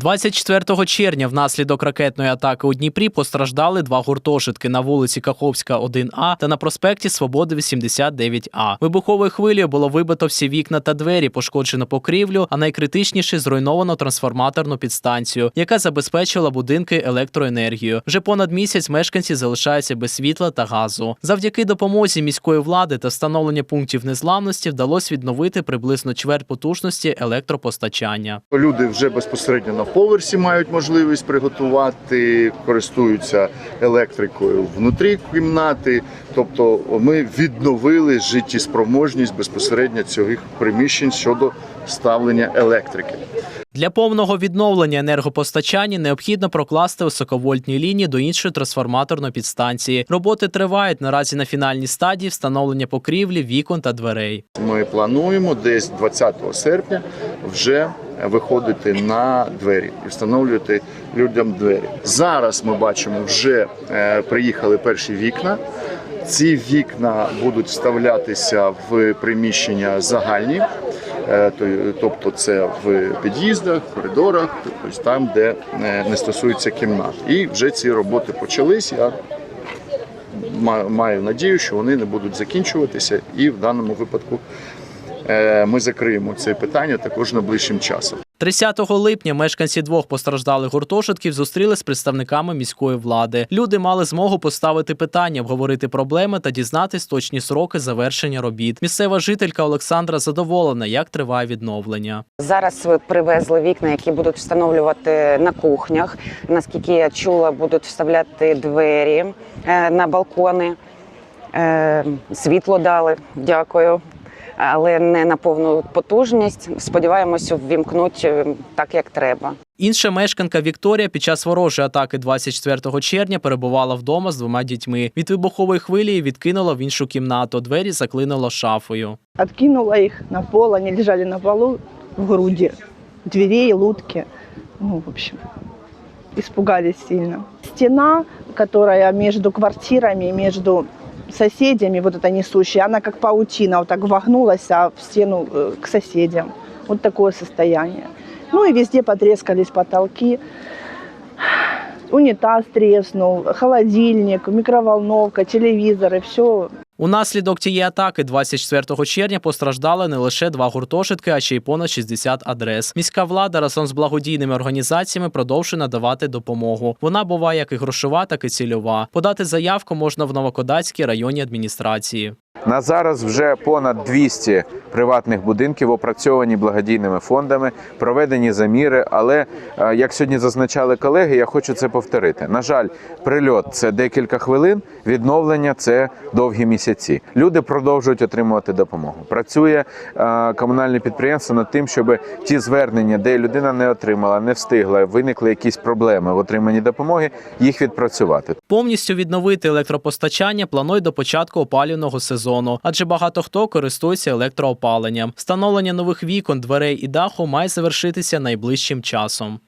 24 червня внаслідок ракетної атаки у Дніпрі постраждали два гуртожитки на вулиці Каховська, 1А та на проспекті Свободи 89А. Вибуховою хвилею було вибито всі вікна та двері, пошкоджено покрівлю, а найкритичніше зруйновано трансформаторну підстанцію, яка забезпечила будинки електроенергією. Вже понад місяць мешканці залишаються без світла та газу. Завдяки допомозі міської влади та встановлення пунктів незламності вдалося відновити приблизно чверть потужності електропостачання. Люди вже безпосередньо на поверсі мають можливість приготувати, користуються електрикою внутрі кімнати. Тобто ми відновили життєспроможність безпосередньо цих приміщень щодо ставлення електрики. Для повного відновлення енергопостачання необхідно прокласти високовольтні лінії до іншої трансформаторної підстанції. Роботи тривають наразі на фінальній стадії встановлення покрівлі, вікон та дверей. Ми плануємо десь 20 серпня вже виходити на двері і встановлювати людям двері. Зараз ми бачимо, вже е, приїхали перші вікна. Ці вікна будуть вставлятися в приміщення загальні, е, тобто це в під'їздах, коридорах, тобто там, де е, не стосується кімнат. І вже ці роботи почались. Я маю надію, що вони не будуть закінчуватися, і в даному випадку ми закриємо це питання також найближчим часом. 30 липня мешканці двох постраждалих гуртожитків зустріли з представниками міської влади. Люди мали змогу поставити питання, обговорити проблеми та дізнатись точні сроки завершення робіт. Місцева жителька Олександра задоволена, як триває відновлення. Зараз привезли вікна, які будуть встановлювати на кухнях. Наскільки я чула, будуть вставляти двері е, на балкони. Е, Світло дали, дякую. Але не на повну потужність. Сподіваємося, ввімкнуть е, так, як треба. Інша мешканка Вікторія під час ворожої атаки 24 червня перебувала вдома з двома дітьми. Від вибухової хвилі її відкинуло в іншу кімнату. Двері заклинуло шафою. Откинула их на пол, они лежали на полу в груди, дверей, лутки. Ну, в общем, испугались сильно. Стена, которая между квартирами, между соседями, вот эта несущая, она как паутина вот так вогнулась в стену э, к соседям. Вот такое состояние. Ну и везде потрескались потолки. Унитаз треснул, холодильник, микроволновка, телевизоры, все Унаслідок тієї атаки 24 червня постраждали не лише два гуртожитки, а ще й понад 60 адрес. Міська влада разом з благодійними організаціями продовжує надавати допомогу. Вона буває як і грошова, так і цільова. Подати заявку можна в Новокодацькій районній адміністрації. На зараз вже понад 200 приватних будинків опрацьовані благодійними фондами, проведені заміри. Але е, як сьогодні зазначали колеги, я хочу це повторити. На жаль, прильот це декілька хвилин, відновлення це довгі місяці. Люди продовжують отримувати допомогу. Працює е, комунальне підприємство над тим, щоб ті звернення, де людина не отримала, не встигла, виникли якісь проблеми в отриманні допомоги, їх відпрацювати. Повністю відновити електропостачання планують до початку опалювального сезону, адже багато хто користується електроопаленням. Встановлення нових вікон, дверей і даху має завершитися найближчим часом.